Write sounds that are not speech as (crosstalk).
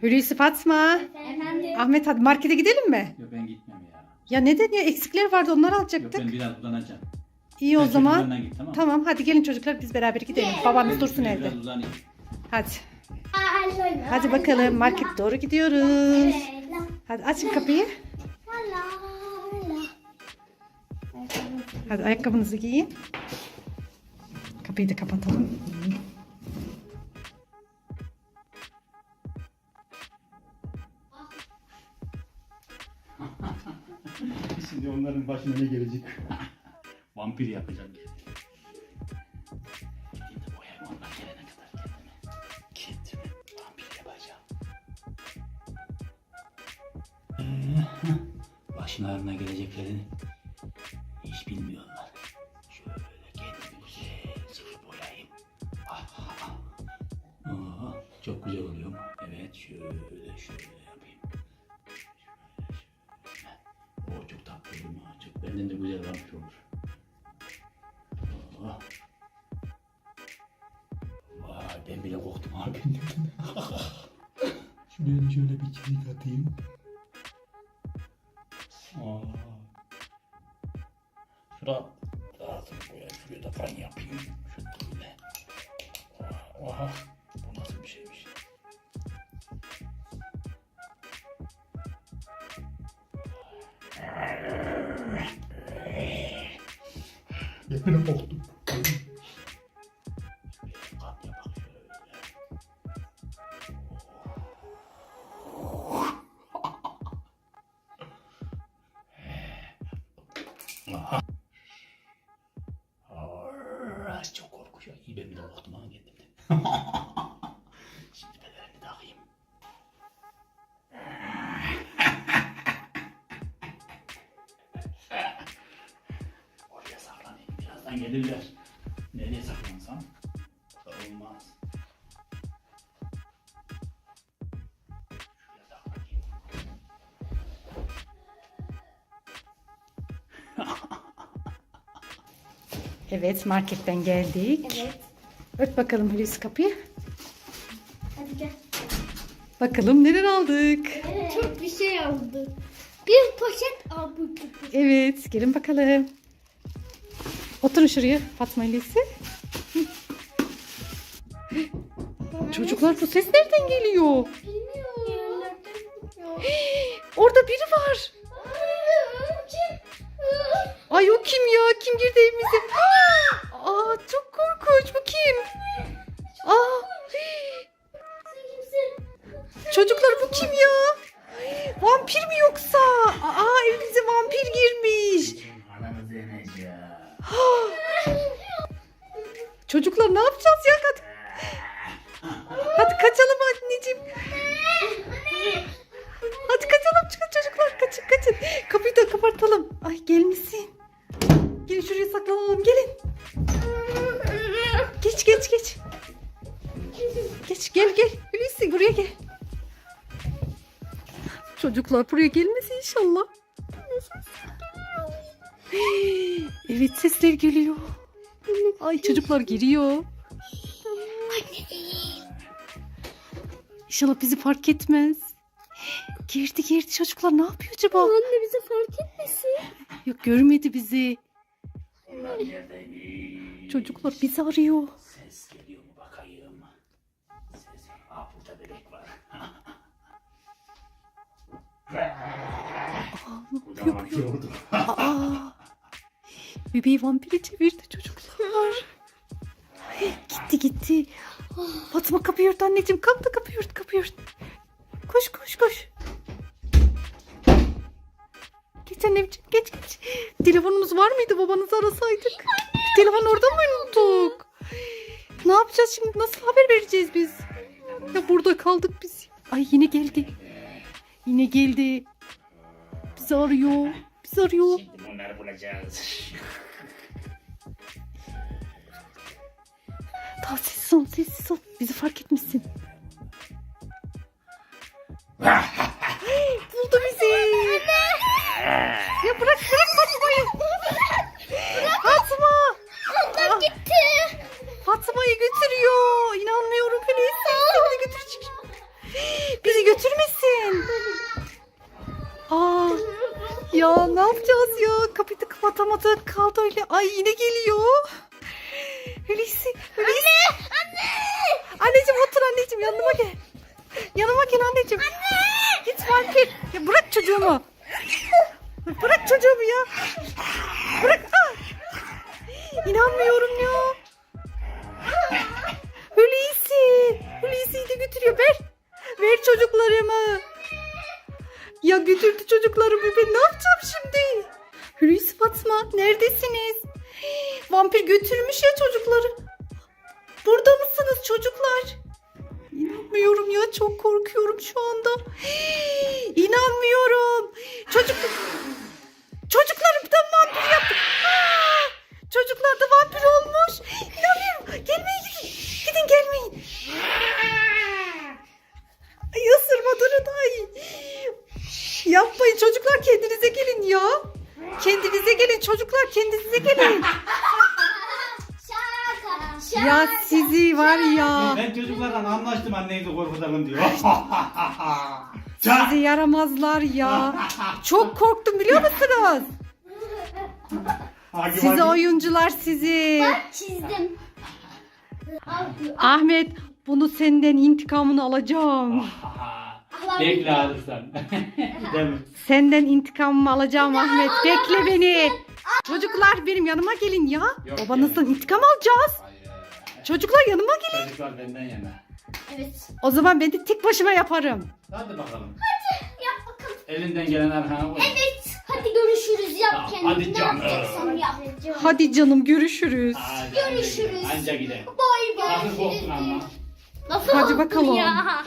Hulusi Fatma. Efendim. Ahmet hadi markete gidelim mi? Yok ben gitmem ya. Ya neden ya eksikler vardı onları Yok alacaktık. ben biraz uzanacağım. İyi o Sen zaman. Git, tamam. Tamam hadi gelin çocuklar biz beraber gidelim. Babanız Ben dursun biraz evde. uzanayım. Hadi. Hadi bakalım market doğru gidiyoruz. Hadi açın kapıyı. Hadi ayakkabınızı giyin. Kapıyı da kapatalım. Başına ne gelecek? (laughs) Vampir yapacağım. Gideyim. Kendimi vampir yapacağım. Başlarına geleceklerini hiç bilmiyorlar. Şöyle kendimi güzel sıfır boyayayım. Ah, ah, ah. Aa, çok güzel oluyor? Evet şöyle şöyle Çok benden de güzel vampir olur. Oh. Vay ben bile korktum abi. Da şöyle bir çizik atayım. Aa. Şura lazım buraya şuraya da kan yapayım. Şu böyle. Oha. Yemin korktum. Kan yapak şöyle. Aha. Gelirler. Nereye saklansam? Olmaz. (laughs) Evet marketten geldik. Evet. Ört bakalım Hulusi kapıyı. Hadi gel. Bakalım neler aldık. Çok bir şey aldım. Bir poşet abur cubur. Evet gelin bakalım. Oturun şuraya Fatma Hulusi. Çocuklar bu ses nereden geliyor? Bilmiyorum. Orada biri var. Ay o kim ya? Kim girdi evimize? Kaçın. Kapıyı da kapatalım. Ay gelmişsin. Gelin şuraya saklanalım gelin. Geç geç geç. Geç gel gel. Hulusi buraya gel. Çocuklar buraya gelmesin inşallah. Evet sesler geliyor. Ay çocuklar giriyor. İnşallah bizi fark etmez. Girdi girdi çocuklar ne yapıyor acaba? Anne bizi fark etmesin. Yok görmedi bizi. Çocuklar bizi arıyor. Ses geliyor mu bakayım. Ses. Aa burada bebek var. Vampir oldu. Aa, bebeği vampire çevirdi çocuklar. Gitti gitti. Fatma kapıyı ört anneciğim. Kalk da kapıyı ört kapıyı ört. Koş koş koş. Geç anneciğim geç geç. Telefonumuz var mıydı babanızı arasaydık? Telefon orada mı unuttuk? Ne yapacağız şimdi? Nasıl haber vereceğiz biz? Ya burada kaldık biz. Ay yine geldi. Yine geldi. Bizi arıyor. Bizi arıyor. Şimdi bunları bulacağız. (laughs) Daha sessiz ol, sessiz ol. Bizi fark etmişsin. (laughs) Buldu bizi. ya bırak bırak bırak Fatma'yı. Fatma. Abla ah. gitti. Fatma'yı götürüyor. İnanmıyorum Filiz. Seni götürecek. Bizi götürmesin. Aa, ya ne yapacağız ya? Kapıyı kapatamadık kaldı öyle. Ay yine geliyor. Hulusi, Hulusi. Anne, anne. Anneciğim otur anneciğim yanıma gel. Yanıma gel anneciğim. Anne. Git market. Ya bırak çocuğumu. Bırak çocuğumu ya. Bırak. Ah. İnanmıyorum ya. Hulusi. Hulusi'yi de götürüyor. Ver. Ver çocuklarımı. Ya götürdü çocuklarımı. Ben ne yapacağım şimdi? Hulusi Fatma neredesiniz? Vampir götürmüş ya çocukları. Burada mısınız çocuklar? İnanmıyorum ya çok korkuyorum şu anda. İnanmıyorum. Çocuk Çocuklarım da vampir yaptı. Çocuklar da vampir olmuş. İnanmıyorum. Gelmeyin gidin. Gidin gelmeyin. Ay ısırma durun ay. Yapmayın çocuklar kendinize gelin ya. Kendinize gelin çocuklar kendinize gelin. Ya sizi var ya. Ben çocuklarla anlaştım anneyi de korkutalım diyor. (laughs) Sizi yaramazlar ya. Çok (laughs) korktum biliyor musunuz? Hagi Sizi oyuncular sizi. Bak çizdim. Ahmet bunu senden intikamını alacağım. Bekle alırsan. (laughs) Değil mi? Senden intikamımı alacağım Ahmet. Bekle beni. Çocuklar benim yanıma gelin ya. Yok, Babanızdan intikam alacağız. Çocuklar yanıma gelin. Çocuklar benden yana. Evet. O zaman ben de tek başıma yaparım. Hadi bakalım. Yap bakalım. Elinden gelen arkana koy. Evet. Hadi görüşürüz. Yap Tamam, kendin. hadi ne canım. yapacaksan yap. Hadi canım görüşürüz. Hadi, Görüşürüz. Anca gider. Bay bay. Nasıl korktun ama? Nasıl Hadi oldu bakalım. Ya?